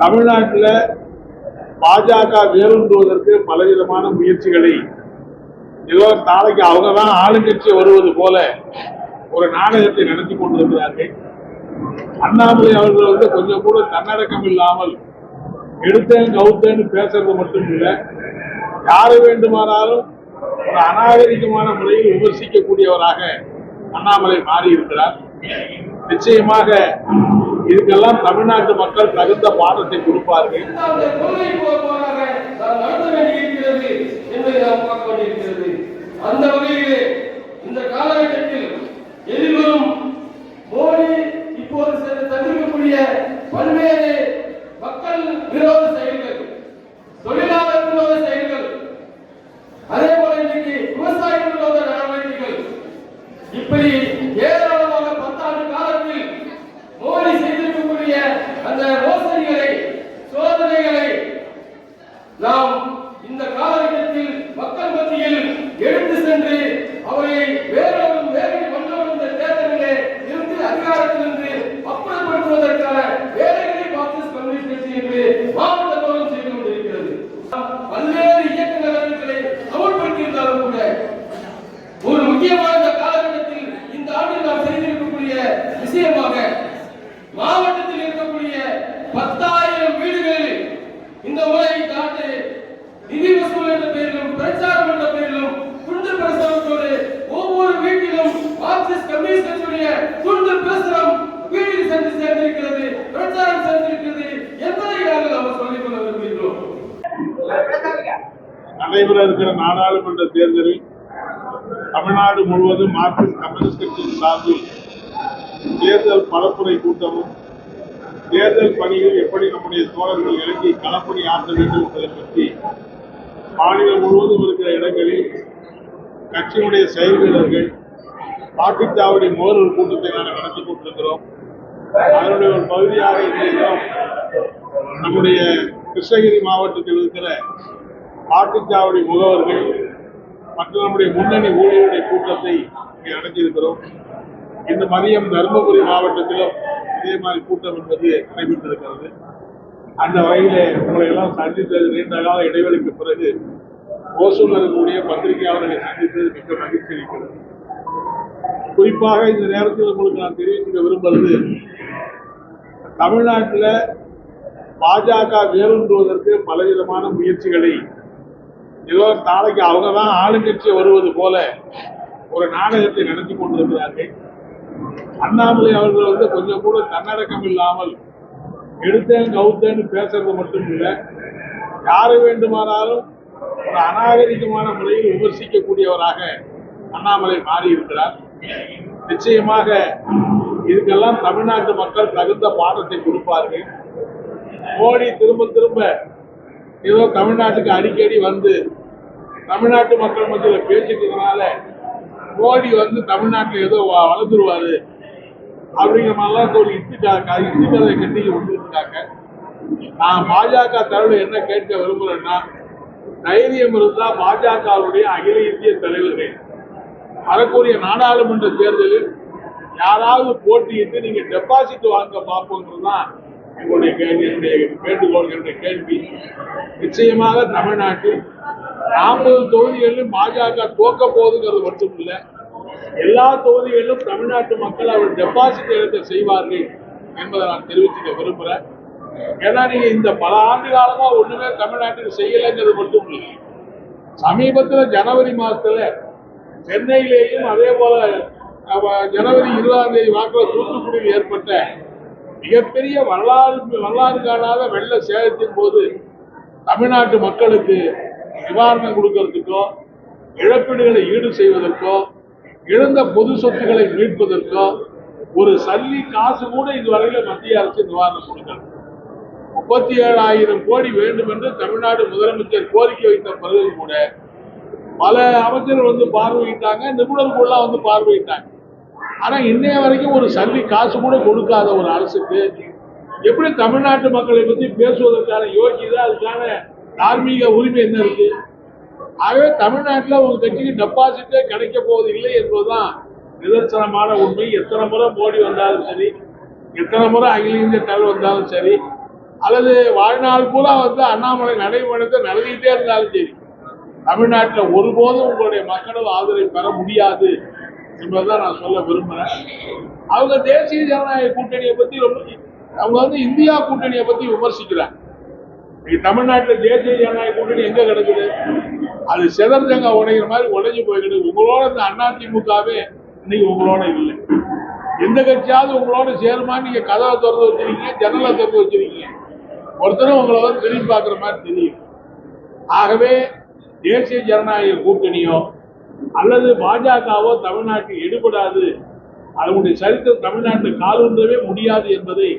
தமிழ்நாட்டில் பாஜக வேரூன்றுவதற்கு பலவிதமான முயற்சிகளை. ஏதோ நாளைக்கு அவங்க தான் ஆளுங்கட்சி வருவது போல ஒரு நாடகத்தை நடத்தி கொண்டிருக்கிறார்கள். அண்ணாமலை அவர்கள் வந்து கொஞ்சம் கூட தன்னடக்கம் இல்லாமல் எடுத்தேன் கவுத்தேன்னு பேசுறது மட்டும் இல்லை யாரை வேண்டுமானாலும் ஒரு அநாகரிகமான முறையில் விமர்சிக்கக்கூடியவராக அண்ணாமலை மாறி இருக்கிறார் நிச்சயமாக இதுக்கெல்லாம் தமிழ்நாட்டு மக்கள் தகுந்த பாடத்தை கொடுப்பார்கள் அந்த கொள்கை போராக நாம் நடத்த வேண்டியிருக்கிறது என்பதை நாம் பார்க்க வேண்டியிருக்கிறது அந்த வகையிலே இந்த காலகட்டத்தில் எதிர்வரும் மோடி இப்போது சென்று சந்திக்கக்கூடிய பல்வேறு மக்கள் விரோத செயல்கள் தொழிலாளர் விரோத செயல்கள் அதே போல இன்னைக்கு விவசாய விரோத நடவடிக்கைகள் இப்படி ஏராளமாக பத்தாண்டு காலத்தில் மோடி செய்திருக்கக்கூடிய அந்த மோசடிகளை சோதனைகளை நாம் இந்த காலகட்டத்தில் மக்கள் மத்தியில் எடுத்து சென்று அவரை வேறொரு வேறு மன்னரும் இந்த தேர்தலிலே இருந்து அதிகாரத்திலிருந்து அப்புறப்படுத்துவதற்கான வேலைகளை மார்க்சிஸ்ட் கம்யூனிஸ்ட் கட்சி என்று மாவட்டத்தோறும் செய்து கொண்டிருக்கிறது பல்வேறு இயக்க நடவடிக்கைகளை அமல்படுத்தியிருந்தாலும் கூட ஒரு முக்கியமான இந்த காலகட்டத்தில் இந்த ஆண்டில் நாம் செய்திருக்கக்கூடிய விஷயமாக மாவட்டத்தில் இருக்கக்கூடிய பத்தாயிரம் வீடுகளில் இந்த முறை தாண்டு நிதி வசூல் என்ற பெயரிலும் பிரச்சாரம் என்ற பெயரிலும் துண்டு பிரசுரத்தோடு ஒவ்வொரு வீட்டிலும் மார்க்சிஸ்ட் கம்யூனிஸ்ட் துண்டு பிரசுரம் சென்று சேர்ந்திருக்கிறது பிரச்சாரம் என்பதை நாங்கள் அவர் சொல்லிக் கொள்ள விரும்புகிறோம் நடைபெற இருக்கிற நாடாளுமன்ற தேர்தலில் தமிழ்நாடு முழுவதும் மார்க்சிஸ்ட் கம்யூனிஸ்ட் கட்சியின் சார்பில் தேர்தல் பரப்புரை கூட்டமும் தேர்தல் பணியில் எப்படி நம்முடைய தோழர்கள் இறங்கி களப்பணி ஆற்ற வேண்டும் என்பதை பற்றி மாநிலம் முழுவதும் இருக்கிற இடங்களில் கட்சியினுடைய செயல் வீரர்கள் வாக்குச்சாவடி மோதல் கூட்டத்தை நாங்கள் நடத்தி கொண்டிருக்கிறோம் அதனுடைய ஒரு பகுதியாக இன்றைய நம்முடைய கிருஷ்ணகிரி மாவட்டத்தில் இருக்கிற வாக்குச்சாவடி முகவர்கள் மற்றும் நம்முடைய முன்னணி ஊழியருடைய கூட்டத்தை இங்கே நடத்தியிருக்கிறோம் இந்த மதியம் தருமபுரி மாவட்டத்திலும் இதே மாதிரி கூட்டம் என்பது நடைபெற்றிருக்கிறது. அந்த வகையில் உங்களை எல்லாம் சந்தித்தது நீண்ட கால இடைவெளிக்கு பிறகு ஓசூரில் இருக்கக்கூடிய பத்திரிகையாளர்களை சந்தித்தது மிக மகிழ்ச்சி அளிக்கிறது. குறிப்பாக இந்த நேரத்தில் உங்களுக்கு நான் தெரிவிக்க விரும்புவது தமிழ்நாட்டில் பாஜக வேரூன்றுவதற்கு பலவிதமான முயற்சிகளை ஏதோ நாளைக்கு அவங்க தான் ஆளுங்கட்சி வருவது போல ஒரு நாடகத்தை நடத்தி கொண்டிருக்கிறார்கள். அண்ணாமலை அவர்கள் வந்து கொஞ்சம் கூட தன்னடக்கம் இல்லாமல் எடுத்தேன் கவுத்தேன்னு பேசுறது மட்டும் இல்லை யாரை வேண்டுமானாலும் ஒரு அநாகரிகமான முறையில் விமர்சிக்கக்கூடியவராக அண்ணாமலை மாறி இருக்கிறார் நிச்சயமாக இதுக்கெல்லாம் தமிழ்நாட்டு மக்கள் தகுந்த பாடத்தை கொடுப்பார்கள். மோடி திரும்ப திரும்ப ஏதோ தமிழ்நாட்டுக்கு அடிக்கடி வந்து தமிழ்நாட்டு மக்கள் மத்தியில் பேசிக்கிறதுனால மோடி வந்து தமிழ்நாட்டில் ஏதோ வளர்ந்துருவாரு அப்படிங்கிற மாதிரிலாம் ஒரு இட்டு க- இட்டு கதை கட்டி விட்டுருக்காங்க. நான் பாஜக தலைவர் என்ன கேட்க விரும்புகிறேன்னா தைரியம் இருந்தால் பாஜகவுடைய அகில இந்திய தலைவர்கள் வரக்கூடிய நாடாளுமன்ற தேர்தலில் யாராவது போட்டியிட்டு நீங்க டெபாசிட் வாங்க பார்ப்போங்கிறது தான் எங்களுடைய கேள்வி என்னுடைய வேண்டுகோள் என்னுடைய கேள்வி. நிச்சயமாக தமிழ்நாட்டில் நாற்பது தொகுதிகளிலும் பாஜக தோக்க போகுதுங்கிறது மட்டும் இல்லை எல்லா தொகுதிகளிலும் தமிழ்நாட்டு மக்கள் அவர் டெபாசிட் எடுக்க செய்வார்கள் என்பதை நான் தெரிவிச்சுக்க விரும்புறேன். ஏன்னா நீங்க இந்த பல ஆண்டு காலமா ஒண்ணுமே தமிழ்நாட்டுக்கு செய்யலைங்கிறது மட்டும் இல்லை சமீபத்துல ஜனவரி மாதத்துல சென்னையிலேயும் அதே போல ஜனவரி இருபதாம் தேதி வாக்கில் தூத்துக்குடியில் ஏற்பட்ட மிகப்பெரிய வரலாறு வரலாறு காணாத வெள்ள சேதத்தின் போது தமிழ்நாட்டு மக்களுக்கு நிவாரணம் கொடுக்கறதுக்கோ இழப்பீடுகளை ஈடு செய்வதற்கோ இழந்த பொது சொத்துக்களை மீட்பதற்கோ ஒரு சல்லி காசு கூட இதுவரையில் மத்திய அரசு நிவாரணம் கொடுக்கல. முப்பத்தி ஏழாயிரம் கோடி வேண்டும் என்று தமிழ்நாடு முதலமைச்சர் கோரிக்கை வைத்த பிறகு கூட பல அமைச்சர்கள் வந்து பார்வையிட்டாங்க நிபுணர்கள்லாம் வந்து பார்வையிட்டாங்க. ஆனால் இன்னைய வரைக்கும் ஒரு சல்லி காசு கூட கொடுக்காத ஒரு அரசுக்கு எப்படி தமிழ்நாட்டு மக்களை பற்றி பேசுவதற்கான யோகிதா அதுக்கான தார்மீக உரிமை என்ன இருக்கு? ஆகவே தமிழ்நாட்டில் ஒரு கட்சிக்கு டெபாசிட்டே கிடைக்க போவது இல்லை என்பதுதான் நிதர்சனமான உண்மை. எத்தனை முறை மோடி வந்தாலும் சரி எத்தனை முறை அகில இந்திய தலைவர் வந்தாலும் சரி அல்லது வாழ்நாள் பூரா வந்து அண்ணாமலை நடைமுறை நடந்துகிட்டே இருந்தாலும் சரி தமிழ்நாட்டில் ஒருபோதும் உங்களுடைய மக்களது ஆதரவை பெற முடியாது என்பதுதான் நான் சொல்ல விரும்புகிறேன் அவங்க தேசிய ஜனநாயக கூட்டணியை பத்தி ரொம்ப அவங்க வந்து இந்தியா கூட்டணியை பத்தி விமர்சிக்கிறாங்க. இன்னைக்கு தமிழ்நாட்டில் தேசிய ஜனநாயக கூட்டணி எங்க கிடக்குது? அது செதர்ஜங்க உடைகிற மாதிரி உடைஞ்சு போய்கிட்டு உங்களோட இந்த அதிமுகவே இன்னைக்கு உங்களோட இல்லை. எந்த கட்சியாவது உங்களோட சேருமா? நீங்க கதவை திறந்து வச்சிருக்கீங்க ஜன்னலை திறந்து வச்சிருக்கீங்க. ஒருத்தரும் உங்களை வந்து திரும்பி பார்க்குற மாதிரி தெரியும். ஆகவே தேசிய ஜனநாயக கூட்டணியோ அல்லது பாஜகவோ தமிழ்நாட்டில் எடுபடாது அதனுடைய சரித்திரம் தமிழ்நாட்டில் காலூன்றவே முடியாது என்பதை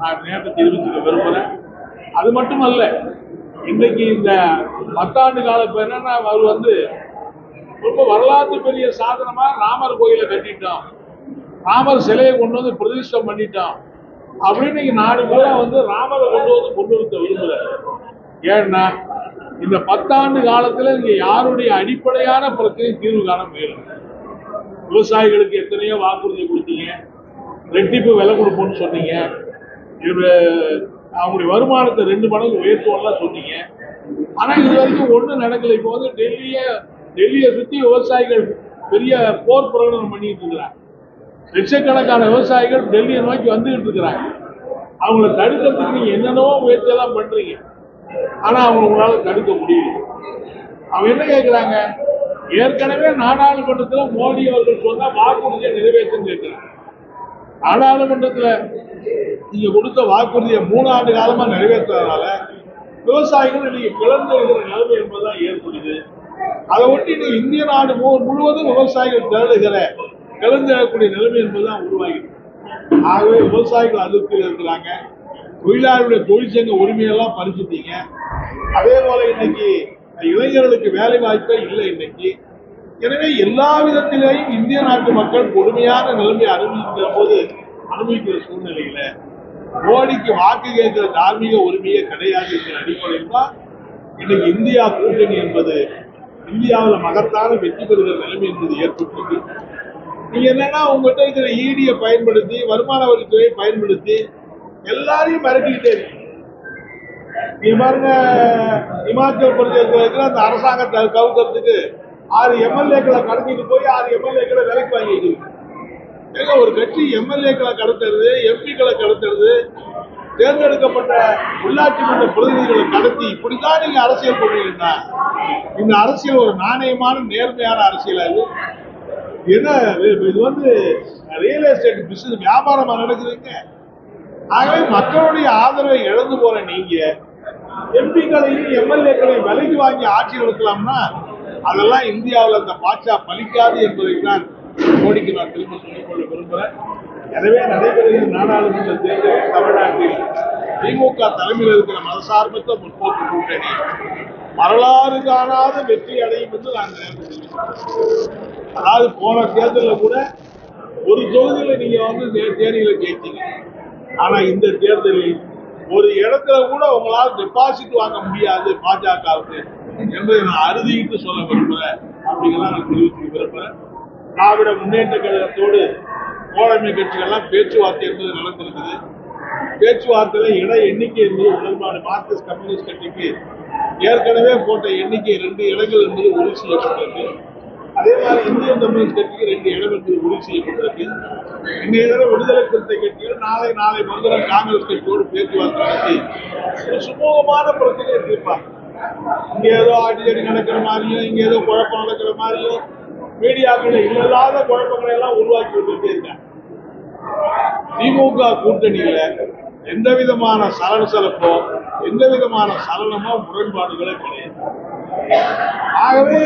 நான் நேரத்தை தெரிவித்துக்க விரும்புகிறேன். அது மட்டுமல்ல இன்றைக்கு இந்த பத்தாண்டு கால என்னன்னா அவர் வந்து ரொம்ப வரலாற்று பெரிய சாதனமா ராமர் கோயிலை கட்டிட்டோம் ராமர் சிலையை கொண்டு வந்து பிரதிஷ்டம் பண்ணிட்டோம் அப்படின்னு இன்னைக்கு நாடு கூட வந்து ராமரை கொண்டு வந்து கொண்டு வந்து விரும்புகிறார். ஏன்னா இந்த பத்தாண்டு காலத்துல நீங்கள் யாருடைய அடிப்படையான பிரச்சனையும் தீர்வு காண முயலும் விவசாயிகளுக்கு எத்தனையோ வாக்குறுதி கொடுத்தீங்க. ரெட்டிப்பு விலை கொடுப்போம்னு சொன்னீங்க. இது அவங்களுடைய வருமானத்தை ரெண்டு மடங்கு உயர்த்துவோம்லாம் சொன்னீங்க. ஆனா இது வரைக்கும் ஒன்றும் நடக்கல. இப்போ வந்து டெல்லியை டெல்லியை சுற்றி விவசாயிகள் பெரிய போர் பிரகடனம் பண்ணிட்டு இருக்கிறாங்க. லட்சக்கணக்கான விவசாயிகள் டெல்லியை நோக்கி வந்துகிட்டு இருக்கிறாங்க. அவங்கள தடுக்கிறதுக்கு நீங்க என்னென்னவோ முயற்சியெல்லாம் பண்ணுறீங்க பண்றீங்க. ஆனா அவங்க உங்களால தடுக்க முடியல. அவங்க என்ன கேட்கிறாங்க ஏற்கனவே நாடாளுமன்றத்துல மோடி அவர்கள் சொன்ன வாக்குறுதியை நிறைவேற்றும் கேட்கிறாங்க நாடாளுமன்றத்துல நீங்க கொடுத்த வாக்குறுதியை மூணு ஆண்டு காலமா நிறைவேற்றுறதுனால விவசாயிகள் இன்னைக்கு பிளந்து இருக்கிற நிலைமை என்பதுதான் ஏற்படுது. அதை ஒட்டி இன்னைக்கு இந்திய நாடு முழுவதும் விவசாயிகள் திரளுகிற கலந்து நிலைமை என்பதுதான் உருவாகிடுது ஆகவே விவசாயிகள் அதிருப்தியில் இருக்கிறாங்க. தொழிலாளருடைய தொழிற்சங்க உரிமையெல்லாம் பறிச்சுட்டீங்க. அதே போல இன்னைக்கு இளைஞர்களுக்கு வேலை வாய்ப்பே இல்லை இன்னைக்கு. எனவே எல்லா விதத்திலேயும் இந்திய நாட்டு மக்கள் கொடுமையான நிலைமை அனுபவிக்கிற போது அனுபவிக்கிற சூழ்நிலையில மோடிக்கு வாக்கு கேட்கிற தார்மீக உரிமையே கிடையாது என்கிற அடிப்படையில் தான் இன்னைக்கு இந்தியா கூட்டணி என்பது இந்தியாவில் மகத்தான வெற்றி பெறுகிற நிலைமை என்பது ஏற்பட்டிருக்கு. நீங்க என்னன்னா உங்ககிட்ட இருக்கிற ஈடியை பயன்படுத்தி வருமான வரித்துறையை பயன்படுத்தி எல்லாரையும் மிரட்டிக்கிட்டே நீ பாருங்க இமாச்சல் பிரதேசத்தில் இருக்கிற அந்த அரசாங்கத்தை கவுக்கிறதுக்கு ஆறு எம்எல்ஏக்களை கடத்திட்டு போய் ஆறு எம்எல்ஏக்களை விலைக்கு வாங்கிட்டு ஏங்க ஒரு கட்சி எம்எல்ஏக்களை கடத்துறது எம்பிக்களை கடத்துறது தேர்ந்தெடுக்கப்பட்ட உள்ளாட்சி மன்ற பிரதிநிதிகளை கடத்தி இப்படிதான் நீங்க அரசியல் பண்ணுவீங்கன்னா இந்த அரசியல் ஒரு நாணயமான நேர்மையான அரசியல் அது என்ன இது இது வந்து ரியல் எஸ்டேட் பிசினஸ் வியாபாரமா நடக்குதுங்க. ஆகவே மக்களுடைய ஆதரவை இழந்து போற நீங்க எம்பிக்களையும் எம்எல்ஏக்களையும் விலைக்கு வாங்கி ஆட்சி நடத்தலாம்னா அதெல்லாம் இந்தியாவில் அந்த பாட்சா பலிக்காது என்பதை தான் மோடிக்கு நான் திரும்ப சொல்லிக்கொள்ள விரும்புகிறேன் எனவே நடைபெறுகிற நாடாளுமன்ற தேர்தலில் தமிழ்நாட்டில் திமுக தலைமையில் இருக்கிற மதசார்பற்ற முற்போக்கு கூட்டணி வரலாறு காணாத வெற்றி அடையும் என்று நான் நினைக்கிறேன். அதாவது போன தேர்தலில் கூட ஒரு தொகுதியில நீங்க வந்து தேர்தலில் கேட்டீங்க ஜெயிச்சீங்க. ஆனா இந்த தேர்தலில் ஒரு இடத்துல கூட உங்களால் டெபாசிட் வாங்க முடியாது பாஜகவுக்கு என்பதை நான் அறுதிட்டு சொல்ல விரும்புகிறேன் அப்படிங்கிறத நான் தெரிவிக்க விரும்புறேன். திராவிட முன்னேற்ற கழகத்தோடு தோழமை கட்சிகள்லாம் பேச்சுவார்த்தை என்பது நடந்திருக்குது. பேச்சுவார்த்தையில இட எண்ணிக்கை என்பது உடன்பாடு மார்க்சிஸ்ட் கம்யூனிஸ்ட் கட்சிக்கு ஏற்கனவே போட்ட எண்ணிக்கை ரெண்டு இடங்கள் என்பது உறுதி செய்யப்பட்டிருக்கு அதே மாதிரி இந்திய கம்யூனிஸ்ட் கட்சிக்கு ரெண்டு இடம் என்பது உறுதி செய்யப்பட்டிருக்கு. இன்றைய தினம் விடுதலை சிறுத்தை கட்சிகள் நாளை நாளை மறுதினம் காங்கிரஸ் கட்சியோடு பேச்சுவார்த்தை நடத்தி ஒரு சுமூகமான பிரச்சனையை தீர்ப்பாங்க. இங்க ஏதோ அடிதடி நடக்கிற மாதிரியும் இங்க ஏதோ குழப்பம் நடக்கிற மாதிரியும் மீடியாக்கள் இல்லாத குழப்பங்களை எல்லாம் உருவாக்கி விட்டுட்டே இருக்காங்க. திமுக கூட்டணியில எந்த விதமான சலனசலப்போ எந்த விதமான சலனமோ முரண்பாடுகளோ கிடையாது. ஆகவே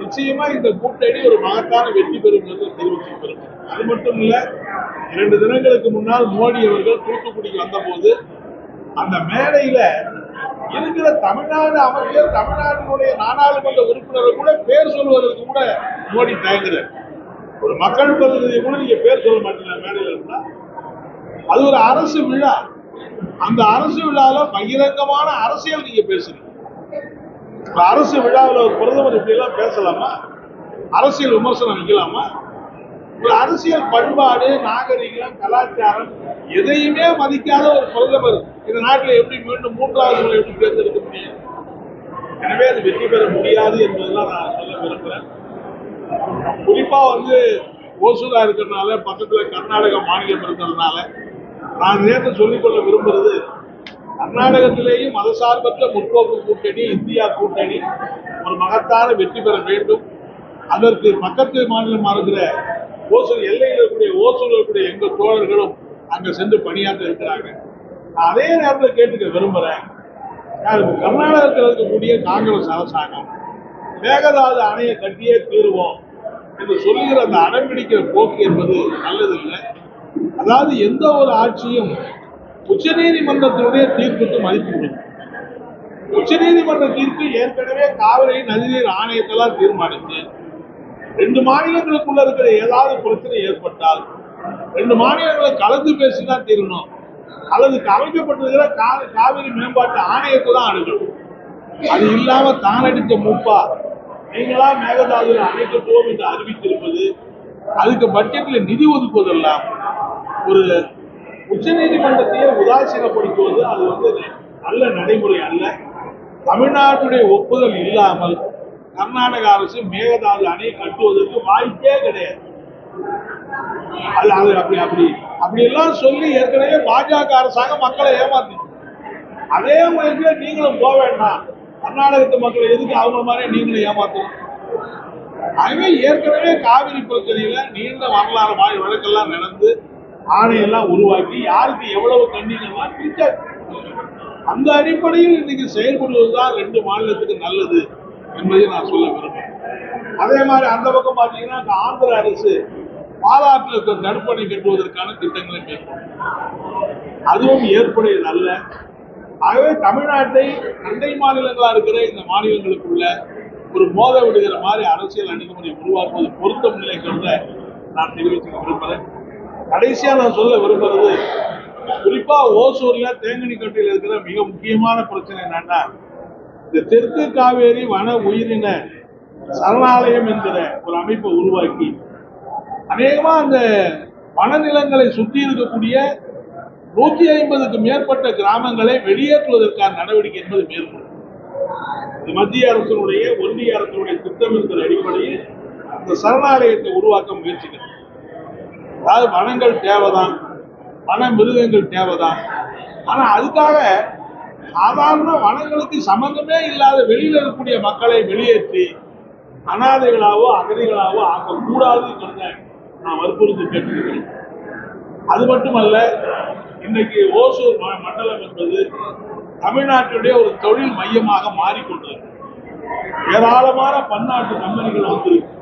நிச்சயமா இந்த கூட்டணி ஒரு மகத்தான வெற்றி பெறும் என்று தெரிவித்து அது மட்டும் இல்ல இரண்டு தினங்களுக்கு முன்னால் மோடி அவர்கள் தூத்துக்குடிக்கு வந்தபோது அந்த மேடையில இருக்கிற தமிழ்நாடு அமைச்சர் தமிழ்நாட்டினுடைய நாடாளுமன்ற உறுப்பினர்கள் கூட பேர் சொல்வதற்கு கூட மோடி தயங்குறார் ஒரு மக்கள் பிரதிநிதி கூட நீங்க பேர் சொல்ல மாட்டீங்க மேடையில் இருந்தா. அது ஒரு அரசு விழா. அந்த அரசு விழால பகிரங்கமான அரசியல் நீங்க பேசுறீங்க. ஒரு அரசு விழாவில் ஒரு பிரதமர் இப்படி எல்லாம் பேசலாமா? அரசியல் விமர்சனம் வைக்கலாமா? ஒரு அரசியல் பண்பாடு நாகரிகம் கலாச்சாரம் எதையுமே மதிக்காத ஒரு பிரதமர் இந்த நாட்டில் எப்படி மீண்டும் மூன்றாவது முறை எப்படி தேர்ந்தெடுக்க முடியும்? எனவே அது வெற்றி பெற முடியாது என்பதுதான் நான் சொல்ல விரும்புகிறேன் குறிப்பா வந்து ஓசூரா இருக்கிறதுனால பக்கத்துல கர்நாடக மாநிலம் இருக்கிறதுனால நான் நேற்று சொல்லிக்கொள்ள விரும்புகிறது கர்நாடகத்திலேயும் மதசார்பற்ற முற்போக்கு கூட்டணி இந்தியா கூட்டணி ஒரு மகத்தான வெற்றி பெற வேண்டும். அதற்கு பக்கத்து மாநிலமாக இருக்கிற ஓசூர் எல்லையில் இருக்கக்கூடிய ஓசூர் இருக்கக்கூடிய எங்கள் தோழர்களும் அங்கே சென்று பணியாற்ற இருக்கிறாங்க. நான் அதே நேரத்தில் கேட்டுக்க விரும்புகிறேன் கர்நாடகத்தில் இருக்கக்கூடிய காங்கிரஸ் அரசாங்கம் மேகதாது அணையை கட்டியே தீருவோம் என்று சொல்லுகிற அந்த அடம்பிடிக்கிற போக்கு என்பது நல்லதில்லை. அதாவது எந்த ஒரு ஆட்சியும் உச்சநீதிமன்றத்தினுடைய தீர்ப்புக்கு மதிப்பு உச்ச நீதிமன்ற தீர்ப்பு ஏற்கனவே காவிரி நதிநீர் ஆணையத்தெல்லாம் தீர்மானித்து ரெண்டு மாநிலங்களுக்குள்ள இருக்கிற ஏதாவது பிரச்சனை ஏற்பட்டால் ரெண்டு மாநிலங்களும் கலந்து பேசிதான் தீரணும். அல்லது அமைக்கப்பட்டிருக்கிற கா- காவிரி மேம்பாட்டு ஆணையத்தை தான் அணுகணும். அது இல்லாம தானடித்த மூப்பா நீங்களா மேகதாதுல அமைக்கட்டுவோம் என்று அறிவித்திருப்பது அதுக்கு பட்ஜெட்ல நிதி ஒதுக்குவதெல்லாம் ஒரு உச்சநீதிமன்றத்தையே உதாசீனப்படுத்துவது அது வந்து நல்ல நடைமுறை அல்ல. தமிழ்நாட்டுடைய ஒப்புதல் இல்லாமல் கர்நாடக அரசு மேகதாது அணை கட்டுவதற்கு வாய்ப்பே கிடையாது. அது அது அப்படி அப்படி அப்படி எல்லாம் சொல்லி ஏற்கனவே பாஜக அரசாங்கம் மக்களை ஏமாத்தி அதே முறையில நீங்களும் போக வேண்டாம். கர்நாடகத்து மக்களை எதுக்கு அவங்க மாதிரி நீங்களும் ஏமாத்தணும்? ஆகவே ஏற்கனவே காவிரி பிரச்சனையில நீண்ட வரலாறு வாய் வழக்கெல்லாம் நடந்து ஆணையெல்லாம் உருவாக்கி யாருக்கு எவ்வளவு தண்ணீர்லாம் பிரிச்சாச்சு அந்த அடிப்படையில் இன்னைக்கு செயல்படுவதுதான் ரெண்டு மாநிலத்துக்கு நல்லது என்பதை நான் சொல்ல விரும்புகிறேன். அதே மாதிரி அந்த பக்கம் பார்த்தீங்கன்னா இந்த ஆந்திர அரசு பாலாற்றில் தடுப்பணை கட்டுவதற்கான திட்டங்களை மேற்கொள்ளும். அதுவும் ஏற்புடையது அல்ல. ஆகவே தமிழ்நாட்டை அண்டை மாநிலங்களா இருக்கிற இந்த மாநிலங்களுக்குள்ள ஒரு மோத விடுகிற மாதிரி அரசியல் அணுகுமுறை உருவாக்குவது பொருத்தம் நிலைங்கிறத நான் தெரிவிச்சுக்க விரும்புகிறேன். கடைசியா நான் சொல்ல விரும்புறது குறிப்பா ஓசூர்ல தேங்கனிக்கட்டையில் இருக்கிற மிக முக்கியமான பிரச்சனை என்னன்னா இந்த தெற்கு காவேரி வன உயிரின சரணாலயம் என்கிற ஒரு அமைப்பை உருவாக்கி அநேகமா அந்த வனநிலங்களை சுற்றி இருக்கக்கூடிய நூத்தி ஐம்பதுக்கு மேற்பட்ட கிராமங்களை வெளியேற்றுவதற்கான நடவடிக்கை என்பது மேற்கொள்ளும். மத்திய அரசினுடைய ஒன்றிய அரசினுடைய திட்டம் என்கிற அடிப்படையில் அந்த சரணாலயத்தை உருவாக்க முயற்சிக்கிறது. அதாவது வனங்கள் தேவைதான் வன மிருகங்கள் தேவைதான். ஆனா அதுக்காக சாதாரண வனங்களுக்கு சம்பந்தமே இல்லாத வெளியில இருக்கக்கூடிய மக்களை வெளியேற்றி அனாதைகளாவோ அகதிகளாவோ ஆக்கக்கூடாதுங்கிறத நான் வற்புறுத்தி கேட்டுக்கிறேன். அது மட்டுமல்ல இன்னைக்கு ஓசூர் ம- மண்டலம் என்பது தமிழ்நாட்டுடைய ஒரு தொழில் மையமாக மாறிக்கொண்டிருக்கு. ஏராளமான பன்னாட்டு கம்பெனிகள் வந்திருக்கு.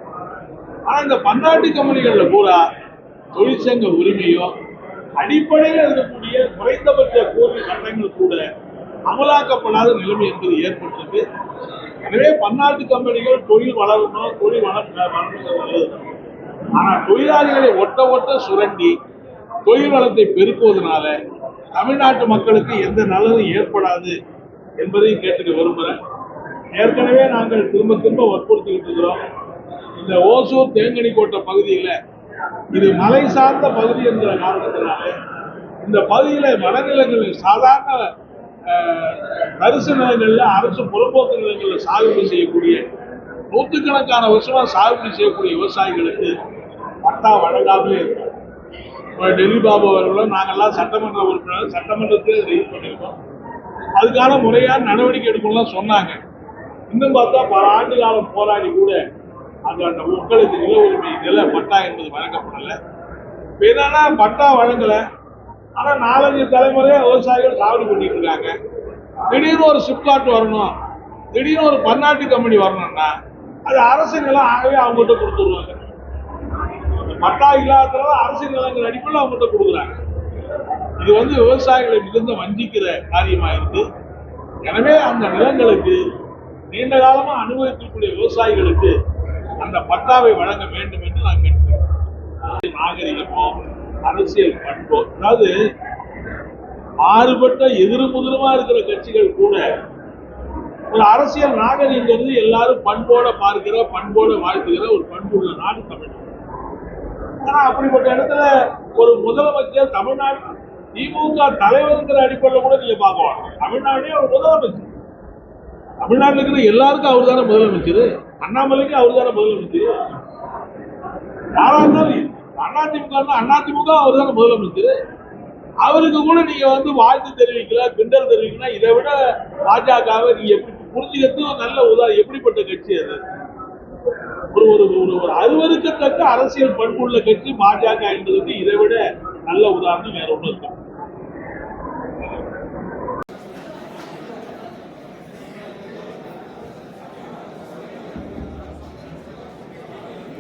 ஆனா இந்த பன்னாட்டு கம்பெனிகள்ல பூரா தொழிற்சங்க உரிமையோ அடிப்படையில் இருக்கக்கூடிய குறைந்தபட்ச கோரிக்கை சட்டங்கள் கூட அமலாக்கப்படாத நிலைமை என்பது ஏற்பட்டிருக்கு. எனவே பன்னாட்டு கம்பெனிகள் தொழில் வளரணும் தொழில் வளர வளர்றது நல்லதுதான் தொழிலாளிகளை ஒட்ட ஒட்ட சுரண்டி தொழில் வளத்தை பெருக்குவதனால தமிழ்நாட்டு மக்களுக்கு எந்த நல்லதும் ஏற்படாது என்பதையும் கேட்டுக்க விரும்புகிறேன் ஏற்கனவே நாங்கள் திரும்ப திரும்ப வற்புறுத்திக்கிட்டு இருக்கிறோம். இந்த ஓசூர் தேங்கனி கோட்டை பகுதியில் இது மலை சார்ந்த பகுதி என்கிற காரணத்தினாலே இந்த பகுதியில வனநிலங்கள் சாதாரண தரிசு நிலங்களில் அரசு புறம்போக்கு நிலங்களில் சாகுபடி செய்யக்கூடிய நூற்றுக்கணக்கான வருஷமா சாகுபடி செய்யக்கூடிய விவசாயிகளுக்கு பட்டா வழங்காமலே இருக்கும் டெல்லி பாபு அவர்களும் நாங்கெல்லாம் சட்டமன்ற உறுப்பினர் சட்டமன்றத்தில் ரைஸ் பண்ணியிருக்கோம். அதுக்கான முறையான நடவடிக்கை எடுக்கணும்லாம் சொன்னாங்க. இன்னும் பார்த்தா பல ஆண்டு காலம் போராடி கூட அந்த அந்த மக்களுக்கு நில உரிமை நில பட்டா என்பது வழங்கப்படல. இப்ப என்னன்னா பட்டா வழங்கல. ஆனா நாலஞ்சு தலைமுறையா விவசாயிகள் சாகுபடி பண்ணிட்டு இருக்காங்க. திடீர்னு ஒரு சிப்காட் வரணும். திடீர்னு ஒரு பன்னாட்டு கம்பெனி வரணும்னா அது அரசு நிலம் ஆகவே அவங்ககிட்ட கொடுத்துருவாங்க. அந்த பட்டா இல்லாததுனால அரசு நிலங்கள் அடிப்படையில் அவங்ககிட்ட கொடுக்குறாங்க. இது வந்து விவசாயிகளை மிகுந்த வஞ்சிக்கிற காரியமா இருக்கு. எனவே அந்த நிலங்களுக்கு நீண்ட காலமா அனுபவிக்கக்கூடிய விவசாயிகளுக்கு அந்த பட்டாவை வழங்க வேண்டும் என்று நான் கேட்கிறேன் நாகரிகமோ அரசியல் பண்போ அதாவது மாறுபட்ட எதிர்முதிரமா இருக்கிற கட்சிகள் கூட ஒரு அரசியல் நாகரிகங்கிறது எல்லாரும் பண்போட பார்க்கிற பண்போட வாழ்த்துகிற ஒரு பண்புள்ள நாடு தமிழ்நாடு ஆனா அப்படிப்பட்ட இடத்துல ஒரு முதலமைச்சர் தமிழ்நாடு திமுக தலைவருங்கிற அடிப்படையில் கூட நீங்க பார்க்கலாம். தமிழ்நாடே ஒரு முதலமைச்சர். தமிழ்நாட்டில் இருக்கிற எல்லாருக்கும் அவர் தானே முதலமைச்சர்? அண்ணாமலைக்கு அவர் தானே முதலமைச்சர்? யாரா இருந்தாலும் அதிமுக அதிமுக அவர் தானே முதலமைச்சர்? அவருக்கு கூட நீங்க வந்து வாழ்த்து தெரிவிக்கல கிண்டல் தெரிவிக்கல இதை விட பாஜகவை நீங்க எப்படி புரிஞ்சுக்கிறது நல்ல உதாரணம் எப்படிப்பட்ட கட்சி அது? ஒரு ஒரு ஒரு ஒரு அருவருக்கத்தக்க அரசியல் பண்புள்ள கட்சி பாஜக என்பதற்கு இதை விட நல்ல உதாரணம் வேற ஒன்றும் இருக்கு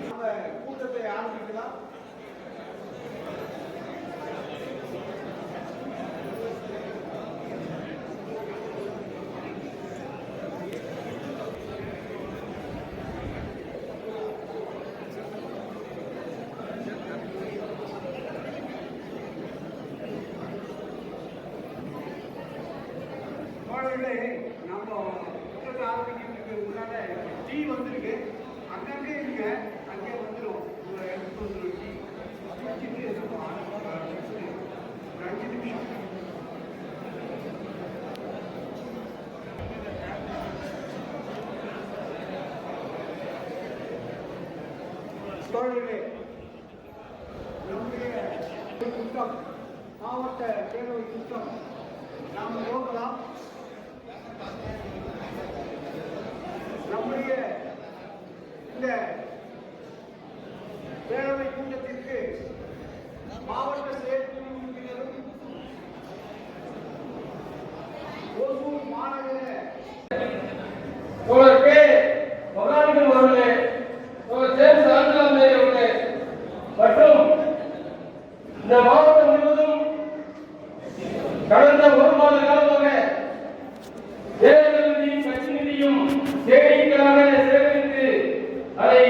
நம்ம கூட்டத்தை ஆரம்பிக்கலாம் தோழர்களே நம்ம கூட்டத்தை ஆரம்பிக்கிறதுக்கு முன்னால டீ வந்திருக்கு. அங்கங்கே இருங்க அங்கே வந்துடும் எடுத்து வந்துடும் டீ. குடிச்சிட்டு நம்ம ஒரு அஞ்சு நிமிஷம் தோழர்களே நம்முடைய மாவட்ட பேரவை கூட்டம் நாம் போகலாம் நம்முடைய இந்த பேரவை கூட்டத்திற்கு மாவட்ட செயற்குழு உறுப்பினரும் ஒசூர் மாநகர தோழர் கே. அவர்களே ஜேம்ஸ் ஆண்டலாமே அவர்களே மற்றும் இந்த மாவட்டம் முழுவதும் கடந்த ஒரு மாத காலமாக நிதியும் சேகரிக்கலாக சேகரித்து அதை